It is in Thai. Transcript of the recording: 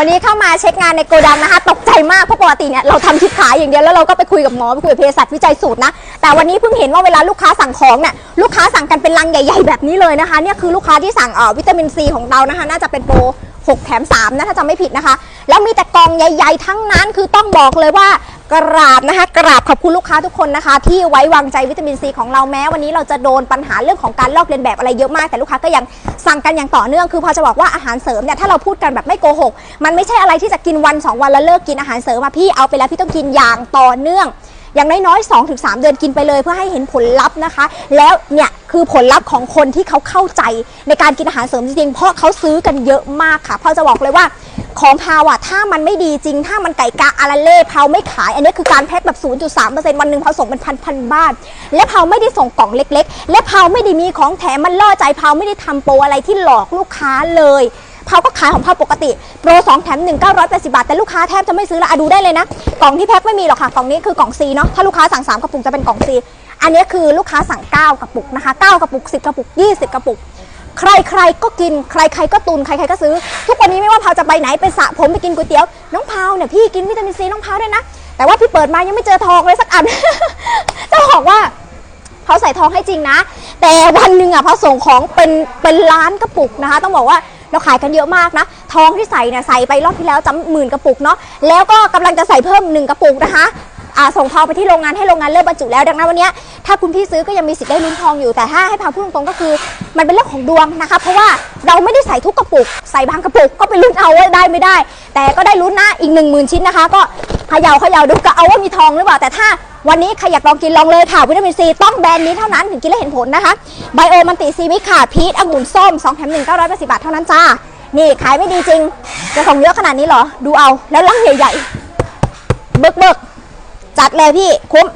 วันนี้เข้ามาเช็คงานในโกดังนะคะ ตกใจมากเพราะปกติเนี่ยเราทำคลิปขายอย่างเดียวแล้วเราก็ไปคุยกับหมอไปคุยกับเภสัชวิจัยสูตรนะ แต่วันนี้เพิ่งเห็นว่าเวลาลูกค้าสั่งของเนี่ยลูกค้าสั่งกันเป็นลังใหญ่ ๆ แบบนี้เลยนะคะเนี่ยคือลูกค้าที่สั่งเอ่อวิตามินซีของเรานะคะ น่าจะเป็นโปร6แถม3นะถ้าจำไม่ผิดนะคะ แล้วมีแต่กองใหญ่ ๆ ทั้งนั้นคือต้องบอกเลยว่า กราบนะคะกราบขอบคุณลูกค้าทุกคนนะคะ ที่ไว้วางใจวิตามินซีของเราแม้วันนี้เราจะโดนปัญหาเรื่องของการลอกเลียนแบบอะไรเยอะมาก แต่ลูกค้าก็ยังสั่งกันอย่างต่อเนื่องคือพอจะบอกว่าอาหารเสริมเนี่ยถ้าเราพูดกันแบบไม่โกหก มันไม่ใช่อะไรที่จะกินวัน 2 วันแล้วเลิกกินอาหารเสริมมาพี่เอาไปแล้วพี่ต้องกินอย่างต่อเนื่องอย่างน้อยๆ2-3 เดือนกินไปเลยเพื่อให้เห็นผลลัพธ์นะคะ แล้วเนี่ยคือผลลัพธ์ของคนที่เขาเข้าใจในการกินอาหารเสริมจริงๆ เพราะเขาซื้อกันเยอะมากค่ะพราะจะบอกเลยว่า ของพาวอะถ้ามันไม่ดีจริง ถ้ามันไก่กาอาราเล่พาวไม่ขาย อันนี้คือการแพ็คแบบ 0.3%วันหนึ่งพาวส่งเป็นพันๆบ้านและพาวไม่ได้ส่งกล่องเล็ก ๆ และพาวไม่ได้มีของแถมมันล่อใจพาวไม่ได้ทำโปรอะไรที่หลอกลูกค้าเลยพาวก็ขายของพาวปกติ โปร 2 แถม 1 980 บาท แต่ลูกค้าแทบจะไม่ซื้อละอะดูได้เลยนะ กล่องที่แพ็คไม่มีหรอกค่ะ กล่องนี้คือกล่อง C เนาะถ้าลูกค้าสั่ง 3 กระปุกจะเป็นกล่อง C อันนี้คือลูกค้าสั่ง 9 กระปุกนะคะ 9 กระปุก 10 กระปุก 20 กระปุก ใครๆก็กินใครๆก็ตุนใครๆก็ซื้อ ทุกวันนี้ไม่ว่าพาวจะไปไหนไปสระผมไปกินก๋วยเตี๋ยวน้องพาวเนี่ยพี่กินวิตามินซีน้องพาวด้วยนะ แต่ว่าพี่เปิดมายังไม่เจอทองเลยสักอันเจ้าของว่าเขาใส่ทองให้จริงนะ แต่วันหนึ่งอะพอส่งของเป็นเป็นล้านกระปุกนะคะ ต้องบอกว่าเราขายกันเยอะมากนะ ทองที่ใส่เนี่ยใส่ไปรอบที่แล้วจำหมื่นกระปุกเนาะแล้วก็กำลังจะใส่เพิ่มหนึ่งกระปุกนะคะ อ่าส่งทองไปที่โรงงานให้โรงงานเริ่มบรรจุแล้วดังนั้นวันนี้ถ้าคุณพี่ซื้อก็ยังมีสิทธิ์ได้ลุ้นทองอยู่แต่ถ้าให้พาพูดตรงๆก็คือ มันเป็นเรื่องของดวงนะคะเพราะว่าเราไม่ได้ใส่ทุกกระปุก ใส่บางกระปุกก็ไปลุ้นเอาว่าได้ไม่ได้ แต่ก็ได้ลุ้นนะอีกหนึ่งหมื่นชิ้นนะคะ ก็เขย่าเขย่าดูก็เอาว่ามีทองหรือเปล่าแต่ถ้าวันนี้ใครอยากลองกินลองเลยค่ะวิตามินซีต้องแบรนด์นี้เท่านั้นถึงกินแล้วเห็นผลนะคะไบโอมันติซีมิค่ะพีชองุ่นส้ม2แถม1 980บาทเท่านั้นจ้านี่ขายไม่ดีจริงจะส่งเยอะขนาดนี้เหรอ ดูเอาแล้วลังใหญ่ๆเบิกเบิก จัดเลยพี่คุ้ม